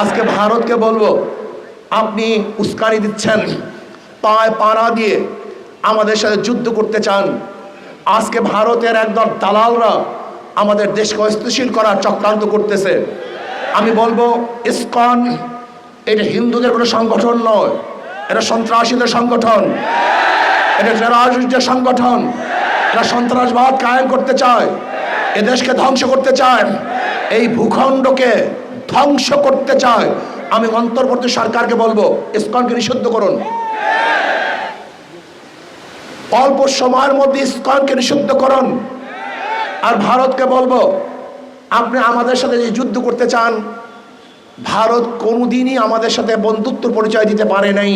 আজকে ভারতকে বলব, আপনি উস্কানি দিচ্ছেন, পায় পাড়া দিয়ে আমাদের সাথে যুদ্ধ করতে চান। আজকে ভারতের একদল দালালরা আমাদের দেশকে অস্থিতিশীল করার চক্রান্ত করতেছে। আমি বলব, ইসকন, এটা হিন্দুদের কোনো সংগঠন নয়, এটা সন্ত্রাসীদের সংগঠন, এটা টেরারিস্টের সংগঠন, এরা সন্ত্রাসবাদ কায়েম করতে চায় এ দেশকে ধ্বংস করতে চায়। এই ভূখণ্ডকে ধ্বংস করতে চায়, আমি অন্তর্বর্তী সরকারকে বলব, ইসকনকে নিষিদ্ধ করুন। অল্প সময়ের মধ্যে ইসকনকে নিষিদ্ধ করুন। আর ভারতকে বলব, আপনি আমাদের সাথে যে যুদ্ধ করতে চান, ভারত কোনোদিনই আমাদের সাথে বন্ধুত্ব পরিচয় দিতে পারে নাই।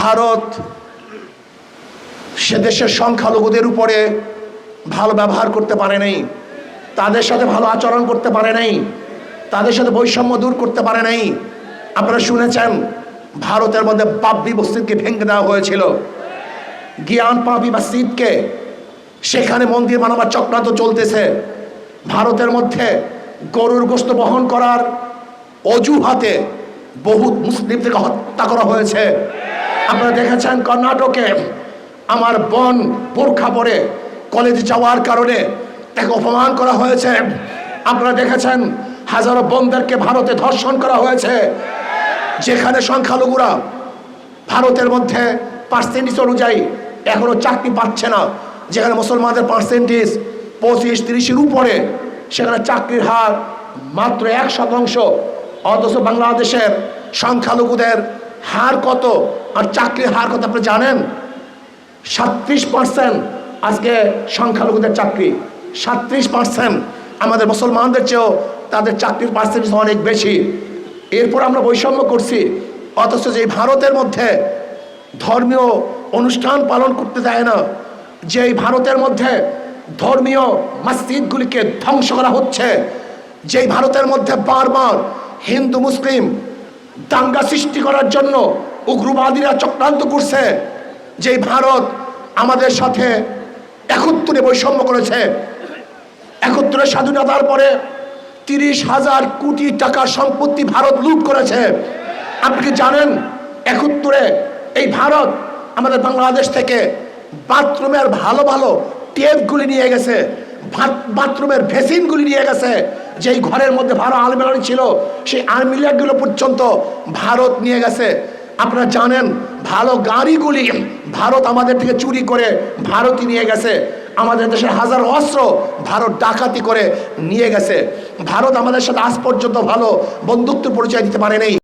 ভারত সে দেশের সংখ্যালঘুদের উপরে ভালো ব্যবহার করতে পারে নাই। তাদের সাথে ভালো আচরণ করতে পারে নাই, তাদের সাথে বৈষম্য দূর করতে পারে নাই। আপনারা শুনেছেন, ভারতের মধ্যে বাব্বি মসজিদকে ভেঙে দেওয়া হয়েছিল। জ্ঞান পাবি মসজিদকে, সেখানে মন্দির বানাবার চক্রান্ত চলতেছে। ভারতের মধ্যে গরুর গোস্ত বহন করার অজুহাতে বহু মুসলিমদেরকে হত্যা করা হয়েছে। আপনারা দেখেছেন, কর্ণাটকে আমার বোন বোরখা পরে কলেজে যাওয়ার কারণে তাকে অপমান করা হয়েছে। আপনারা দেখেছেন, হাজারো বোনদেরকে ভারতে ধর্ষণ করা হয়েছে। যেখানে সংখ্যালঘুরা ভারতের মধ্যে পার্সেন্টেজ অনুযায়ী এখনও চাকরি পাচ্ছে না। যেখানে মুসলমানদের পার্সেন্টেজ পঁচিশ, তিরিশের উপরে, সেখানে চাকরির হার মাত্র এক শতাংশ। অথচ বাংলাদেশের সংখ্যালঘুদের হার কত আর চাকরির হার কত আপনি জানেন? সাত্রিশ পার্সেন্ট আজকে সংখ্যালঘুদের চাকরি। সাত্রিশ পার্সেন্ট আমাদের মুসলমানদের চেয়েও তাদের চাকরির পার্সেন্টেজ অনেক বেশি। এরপর আমরা বৈষম্য করছি, অথচ যে ভারতের মধ্যে ধর্মীয় অনুষ্ঠান পালন করতে দেয় না যে এই ভারতের মধ্যে ধর্মীয় মসজিদগুলিকে ধ্বংস করা হচ্ছে, যেই ভারতের মধ্যে বারবার হিন্দু, মুসলিম দাঙ্গা সৃষ্টি করার জন্য উগ্রবাদীরা চক্রান্ত করছে, যেই ভারত আমাদের সাথে একত্রে বৈষম্য করেছে একত্রে স্বাধীনতার পরে তিরিশ হাজার কোটি টাকার সম্পত্তি ভারত লুট করেছে। আপনি কি জানেন? একত্রে এই ভারত আমাদের বাংলাদেশ থেকে বাথরুমের ভালো ভালো টেপগুলি নিয়ে গেছে বাথরুমের ভেসিনগুলি নিয়ে গেছে, যেই ঘরের মধ্যে ভালো আলমিরানি ছিল, সেই আলমিরাগুলো পর্যন্ত ভারত নিয়ে গেছে। আপনারা জানেন, ভালো গাড়িগুলি ভারত আমাদের থেকে চুরি করে ভারতই নিয়ে গেছে। আমাদের দেশের হাজার অস্ত্র ভারত ডাকাতি করে নিয়ে গেছে। ভারত আমাদের সাথে আজ পর্যন্ত ভালো বন্ধুত্ব পরিচয় দিতে পারে নাই